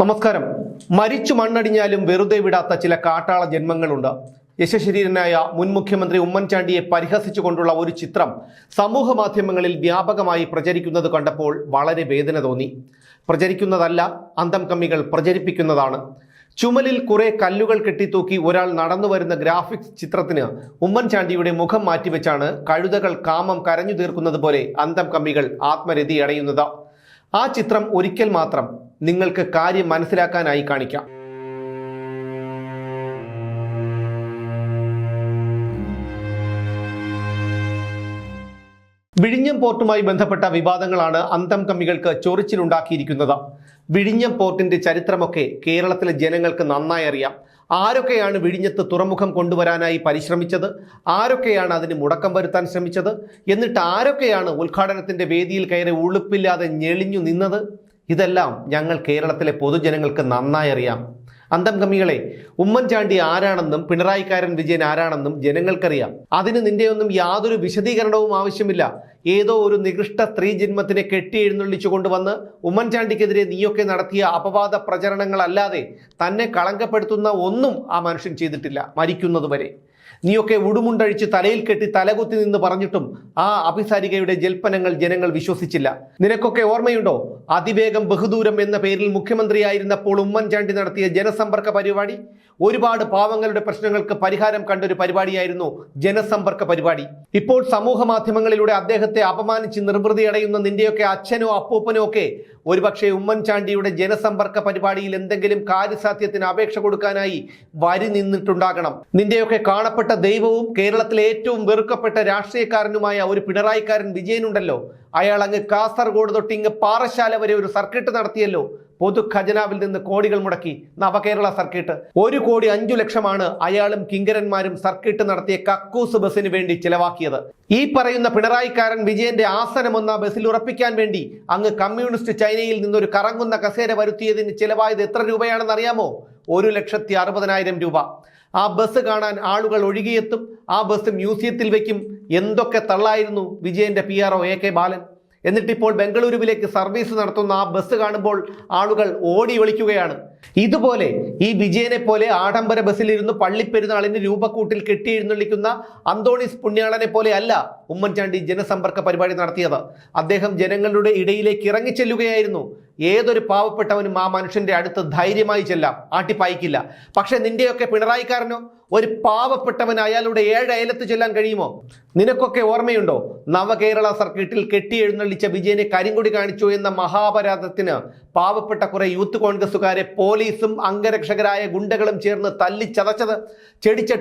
നമസ്കാരം. മരിച്ചു മണ്ണടിഞ്ഞാലും വെറുതെ വിടാത്ത ചില കാട്ടാള ജന്മങ്ങളുണ്ട്. യശശരീരനായ മുൻ മുഖ്യമന്ത്രി ഉമ്മൻചാണ്ടിയെ പരിഹസിച്ചുകൊണ്ടുള്ള ഒരു ചിത്രം സമൂഹ മാധ്യമങ്ങളിൽ വ്യാപകമായി പ്രചരിക്കുന്നത് കണ്ടപ്പോൾ വളരെ വേദന തോന്നി. പ്രചരിക്കുന്നതല്ല അന്തം കമ്മികൾ പ്രചരിപ്പിക്കുന്നതാണ്. ചുമലിൽ കുറെ കല്ലുകൾ കെട്ടിത്തൂക്കി ഒരാൾ നടന്നു വരുന്ന ഗ്രാഫിക്സ് ചിത്രത്തിന് ഉമ്മൻചാണ്ടിയുടെ മുഖം മാറ്റിവെച്ചാണ് കഴുതകൾ കാമം കരഞ്ഞു തീർക്കുന്നത് പോലെ അന്തം കമ്മികൾ ആത്മരതി അടയുന്നത് ആ ചിത്രം ഒരിക്കൽ മാത്രം നിങ്ങൾക്ക് കാര്യം മനസ്സിലാക്കാനായി കാണിക്കാം. വിഴിഞ്ഞം പോർട്ടുമായി ബന്ധപ്പെട്ട വിവാദങ്ങളാണ് അന്തം കമ്മികൾക്ക് ചൊറിച്ചിലുണ്ടാക്കിയിരിക്കുന്നത്. വിഴിഞ്ഞം പോർട്ടിന്റെ ചരിത്രമൊക്കെ കേരളത്തിലെ ജനങ്ങൾക്ക് നന്നായി അറിയാം. ആരൊക്കെയാണ് വിഴിഞ്ഞത്ത് തുറമുഖം കൊണ്ടുവരാനായി പരിശ്രമിച്ചത്? ആരൊക്കെയാണ് അതിന് മുടക്കം വരുത്താൻ ശ്രമിച്ചത്? എന്നിട്ട് ആരൊക്കെയാണ് ഉദ്ഘാടനത്തിന്റെ വേദിയിൽ കയറി ഉളുപ്പില്ലാതെ ഞെളിഞ്ഞു നിന്നത്? ഇതെല്ലാം ഞങ്ങൾ കേരളത്തിലെ പൊതുജനങ്ങൾക്ക് നന്നായി അറിയാം. അന്തം കമ്മികളെ ഉമ്മൻചാണ്ടി ആരാണെന്നും പിണറായിക്കാരൻ വിജയൻ ആരാണെന്നും ജനങ്ങൾക്കറിയാം. അതിന് നിന്റെയൊന്നും യാതൊരു വിശദീകരണവും ആവശ്യമില്ല. ഏതോ ഒരു നികൃഷ്ട സ്ത്രീ ജന്മത്തിനെ കെട്ടി എഴുന്നള്ളിച്ചു കൊണ്ടുവന്ന് ഉമ്മൻചാണ്ടിക്കെതിരെ നീയൊക്കെ നടത്തിയ അപവാദ പ്രചരണങ്ങളല്ലാതെ തന്നെ കളങ്കപ്പെടുത്തുന്ന ഒന്നും ആ മനുഷ്യൻ ചെയ്തിട്ടില്ല മരിക്കുന്നതുവരെ. നീയൊക്കെ ഉടുമുണ്ടഴിച്ച് തലയിൽ കെട്ടി തലകുത്തി നിന്ന് പറഞ്ഞിട്ടും ആ അഭിസാരികയുടെ ജൽപ്പനങ്ങൾ ജനങ്ങൾ വിശ്വസിച്ചില്ല. നിനക്കൊക്കെ ഓർമ്മയുണ്ടോ? അതിവേഗം ബഹുദൂരം എന്ന പേരിൽ മുഖ്യമന്ത്രിയായിരുന്നപ്പോൾ ഉമ്മൻചാണ്ടി നടത്തിയ ജനസമ്പർക്ക പരിപാടി? ഒരുപാട് പാവങ്ങളുടെ പ്രശ്നങ്ങൾക്ക് പരിഹാരം കണ്ടൊരു പരിപാടിയായിരുന്നു ജനസമ്പർക്ക പരിപാടി. ഇപ്പോൾ സമൂഹ മാധ്യമങ്ങളിലൂടെ അദ്ദേഹത്തെ അപമാനിച്ച് നിർവൃതി അടയുന്ന നിന്റെയൊക്കെ അച്ഛനോ അപ്പൂപ്പനോ ഒക്കെ ഒരുപക്ഷെ ഉമ്മൻചാണ്ടിയുടെ ജനസമ്പർക്ക പരിപാടിയിൽ എന്തെങ്കിലും കാര്യസാധ്യത്തിന് അപേക്ഷ കൊടുക്കാനായി വരി നിന്നിട്ടുണ്ടാകണം. നിന്റെയൊക്കെ കാണപ്പെട്ട ദൈവവും കേരളത്തിലെ ഏറ്റവും വെറുക്കപ്പെട്ട രാഷ്ട്രീയക്കാരനുമായ ഒരു പിണറായിക്കാരൻ വിജയനുണ്ടല്ലോ. അയാൾ അങ്ങ് കാസർഗോഡ് തൊട്ട് ഇങ്ങ് പാറശാല വരെ ഒരു സർക്കിട്ട് നടത്തിയല്ലോ. പൊതു ഖജനാവിൽ നിന്ന് കോടികൾ മുടക്കി. നവകേരള സർക്കിട്ട്. ഒരു കോടി അഞ്ചു ലക്ഷമാണ് അയാളും കിങ്കരന്മാരും സർക്കിട്ട് നടത്തിയ കക്കൂസ് ബസ്സിന് വേണ്ടി ചിലവാക്കിയത്. ഈ പറയുന്ന പിണറായിക്കാരൻ വിജയന്റെ ആസനം ആസനമൊന്ന ബസ്സിൽ ഉറപ്പിക്കാൻ വേണ്ടി അങ്ങ് കമ്മ്യൂണിസ്റ്റ് ചൈനയിൽ നിന്നൊരു കറങ്ങുന്ന കസേര വരുത്തിയതിന് ചിലവായത് എത്ര രൂപയാണെന്ന് അറിയാമോ ഒരു ലക്ഷത്തി അറുപതിനായിരം രൂപ. ആ ബസ് കാണാൻ ആളുകൾ ഒഴുകിയെത്തും. ആ ബസ് മ്യൂസിയത്തിൽ വെക്കും. എന്തൊക്കെ തള്ളായിരുന്നു വിജയന്റെ P R O A K Balan. എന്നിട്ടിപ്പോൾ ബംഗളൂരുവിലേക്ക് സർവീസ് നടത്തുന്ന ആ ബസ് കാണുമ്പോൾ ആളുകൾ ഓടി വിളിക്കുകയാണ്. ഇതുപോലെ ഈ വിജയനെ പോലെ ആഡംബര ബസ്സിലിരുന്ന് പള്ളിപ്പെരുന്നാളിന് രൂപക്കൂട്ടിൽ കെട്ടിയിരുന്നൊള്ളിക്കുന്ന അന്തോണീസ് പുണ്യാളനെ പോലെ അല്ല ഉമ്മൻചാണ്ടി ജനസമ്പർക്ക പരിപാടി നടത്തിയത്. അദ്ദേഹം ജനങ്ങളുടെ ഇടയിലേക്ക് ഇറങ്ങിച്ചെല്ലുകയായിരുന്നു. ഏതൊരു പാവപ്പെട്ടവനും ആ മനുഷ്യന്റെ അടുത്ത് ധൈര്യമായി ചെല്ലാം ആട്ടിപ്പായിക്കില്ല. പക്ഷെ നിന്റെയൊക്കെ പിണറായിക്കാരനോ ഒരു പാവപ്പെട്ടവൻ അയാളുടെ ഏഴ് അയലത്ത് ചെല്ലാൻ കഴിയുമോ? നിനക്കൊക്കെ ഓർമ്മയുണ്ടോ? നവകേരള സർക്കിട്ടിൽ കെട്ടി എഴുന്നള്ളിച്ച വിജയനെ കരിങ്കൊടി കാണിച്ചു എന്ന മഹാപരാധത്തിന് പാവപ്പെട്ട കുറെ യൂത്ത് കോൺഗ്രസുകാരെ പോലീസും അംഗരക്ഷകരായ ഗുണ്ടകളും ചേർന്ന് തല്ലിച്ചതച്ചത്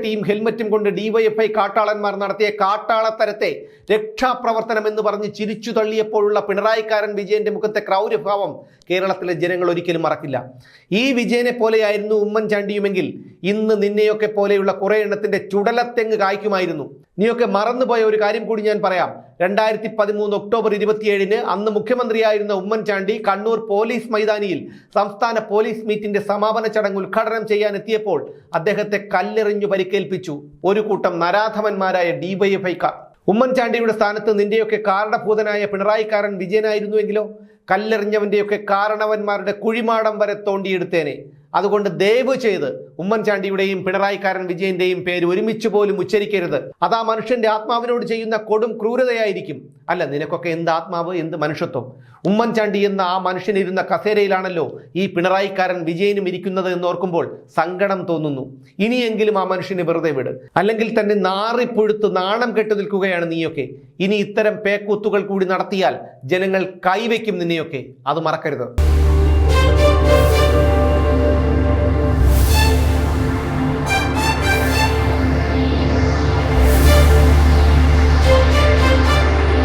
ടീം ഹെൽമറ്റും കൊണ്ട് ഡിവൈഎഫ്ഐ കാട്ടാളന്മാർ നടത്തിയ കാട്ടാളത്തരത്തെ രക്ഷാപ്രവർത്തനം എന്ന് പറഞ്ഞ് ചിരിച്ചു തള്ളിയപ്പോഴുള്ള പിണറായിക്കാരൻ വിജയന്റെ മുഖത്തെ ക്രൗര്യഭാവം കേരളത്തിലെ ജനങ്ങൾ ഒരിക്കലും മറക്കില്ല. ഈ വിജയനെ പോലെയായിരുന്നു ഉമ്മൻചാണ്ടിയുമെങ്കിൽ ഇന്ന് നിന്നെയൊക്കെ പോലെയുള്ള കുറേ എണ്ണത്തിന്റെ ചുടലത്തെങ്ങ് കായ്ക്കുമായിരുന്നു. നീയൊക്കെ മറന്നുപോയ ഒരു കാര്യം കൂടി ഞാൻ പറയാം. രണ്ടായിരത്തി പതിമൂന്ന് ഒക്ടോബർ ഇരുപത്തിയേഴിന് അന്ന് മുഖ്യമന്ത്രിയായിരുന്ന ഉമ്മൻചാണ്ടി കണ്ണൂർ പോലീസ് മൈതാനിയിൽ സംസ്ഥാന പോലീസ് മീറ്റിന്റെ സമാപന ചടങ്ങ് ഉദ്ഘാടനം ചെയ്യാൻ എത്തിയപ്പോൾ അദ്ദേഹത്തെ കല്ലെറിഞ്ഞു പരിക്കേൽപ്പിച്ചു. ഒരു കൂട്ടം നരാധമന്മാരായ ഡിവൈഎഫ്ഐക്കാർ. ഉമ്മൻചാണ്ടിയുടെ സ്ഥാനത്ത് നിന്റെയൊക്കെ കാരണഭൂതനായ പിണറായിക്കാരൻ വിജയനായിരുന്നുവെങ്കിലോ? കല്ലെറിഞ്ഞവന്റെയൊക്കെ കാരണവന്മാരുടെ കുഴിമാടം വരെ തോണ്ടിയെടുത്തേനെ. അതുകൊണ്ട് ദയവ് ചെയ്ത് ഉമ്മൻചാണ്ടിയുടെയും പിണറായിക്കാരൻ വിജയന്റെയും പേര് ഒരുമിച്ച് പോലും ഉച്ചരിക്കരുത്. അത് ആ മനുഷ്യന്റെ ആത്മാവിനോട് ചെയ്യുന്ന കൊടും ക്രൂരതയായിരിക്കും. അല്ല നിനക്കൊക്കെ എന്ത് ആത്മാവ് എന്ത് മനുഷ്യത്വം? ഉമ്മൻചാണ്ടി എന്ന ആ മനുഷ്യനിരുന്ന കസേരയിലാണല്ലോ ഈ പിണറായിക്കാരൻ വിജയനും ഇരിക്കുന്നത് എന്ന് ഓർക്കുമ്പോൾ സങ്കടം തോന്നുന്നു. ഇനിയെങ്കിലും ആ മനുഷ്യനെ വെറുതെ വിട്. അല്ലെങ്കിൽ തന്നെ നാറിപ്പൊഴുത്ത് നാണം കെട്ടു നിൽക്കുകയാണ് നീയൊക്കെ. ഇനി ഇത്തരം പേക്കൂത്തുകൾ കൂടി നടത്തിയാൽ ജനങ്ങൾ കൈവയ്ക്കും നിന്നെയൊക്കെ. അത് മറക്കരുത്.